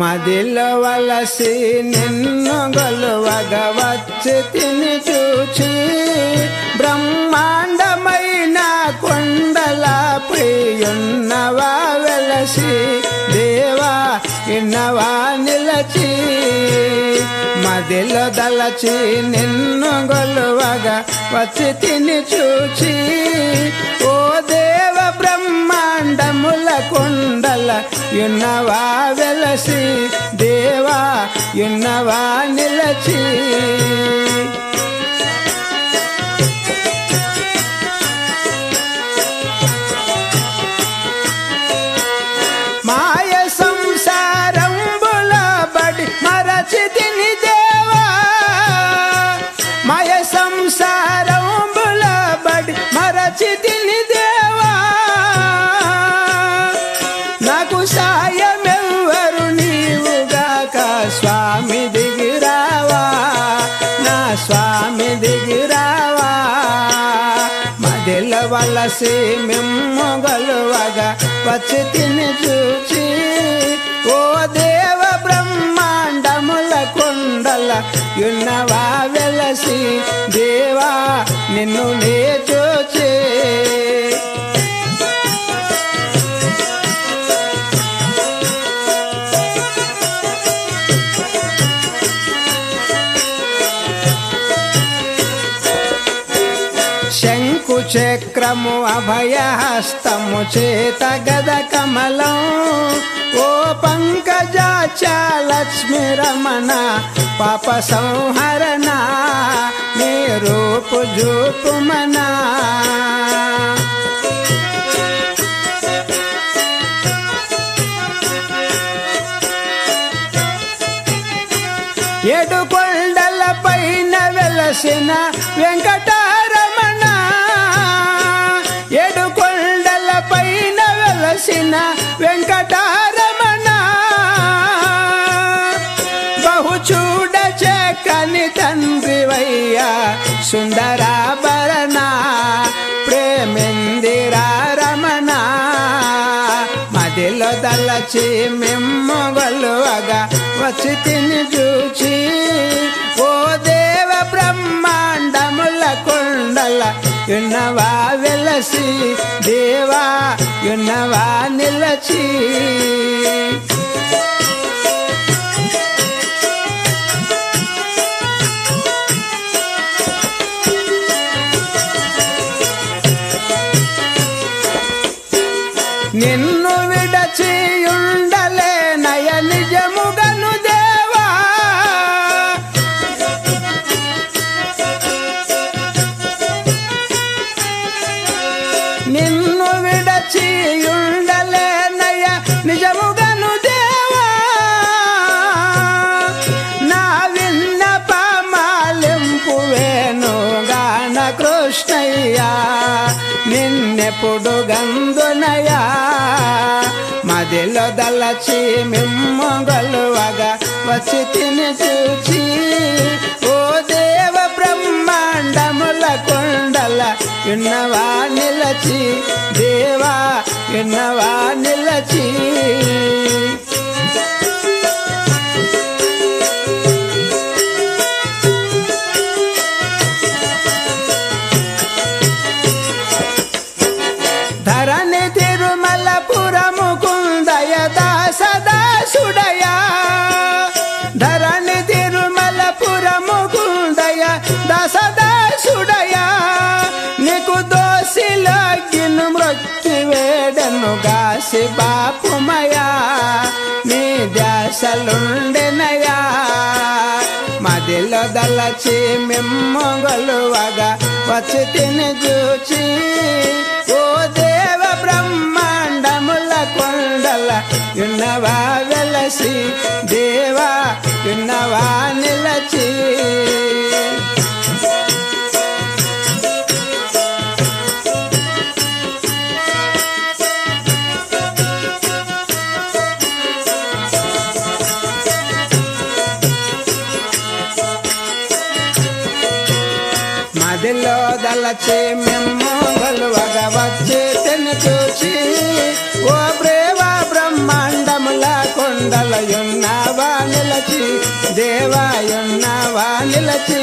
మదిలవలసి నిన్ను గొలువగ వచ్చి తిని చూచి బ్రహ్మాండమైన కొండల ప్రియున్నవా వెలసి దేవా ఇన్నవా నిలచి. మదిలో దలచి నిన్ను గొలువగా వచ్చి తిని చూచి. ఓ దేవ బ్రహ్మాండముల కొండల యున్నవా వెలసి. దేవా యున్నవా నిలచి. వలసి మిమ్ము గలువగా వచ్చి తిని చూచి ఓ దేవ బ్రహ్మాండముల కొండల ఉన్నవా వెలసి దేవా నిన్ను నే శంకుచక్రము అభయహస్తము చేత గద కమలం. ఓ పంకజాచలక్ష్మి రమణ పాప సంహరణ నీ రూపు జూపుమనా ఏడు కొండల పైన వెలసిన వెంకటారమణ సుందరాభరణ ప్రేమిందిరా రమణ. మదిలో దలచి మిమ్మగలువగా వచ్చి తిని చూచి ఓ దేవ బ్రహ్మాండముల కొండల ఉన్నవా వెలసి దేవా యున్నవా నిలచి. నిన్ను కృష్ణయ్యా నిన్నెప్పుడు గందునయా మదిలో దలచి మిమ్మగలువగా వచ్చి తిని చూచి ఓ దేవ బ్రహ్మాండముల కొండల విన్నవా నిలచి దేవా విన్నవా నిలచి. వచ్చి మృత్యు వేడను గాసి బాపుమయా నీ ధ్యాసలుండెనయా. మదిలో దలచి మిమ్మగలువగా వచ్చి తిని చూచి ఓ దేవ బ్రహ్మాండముల కొండల ఉన్నవా వెలసి దేవా ఉన్నవా నిలచి. మదిలో దళచి మేము గలువగా వచ్చి తిని చూచి ఓ ప్రేమ బ్రహ్మాండముల కొండ నిలచి దేవాయున్నావా నిలచి.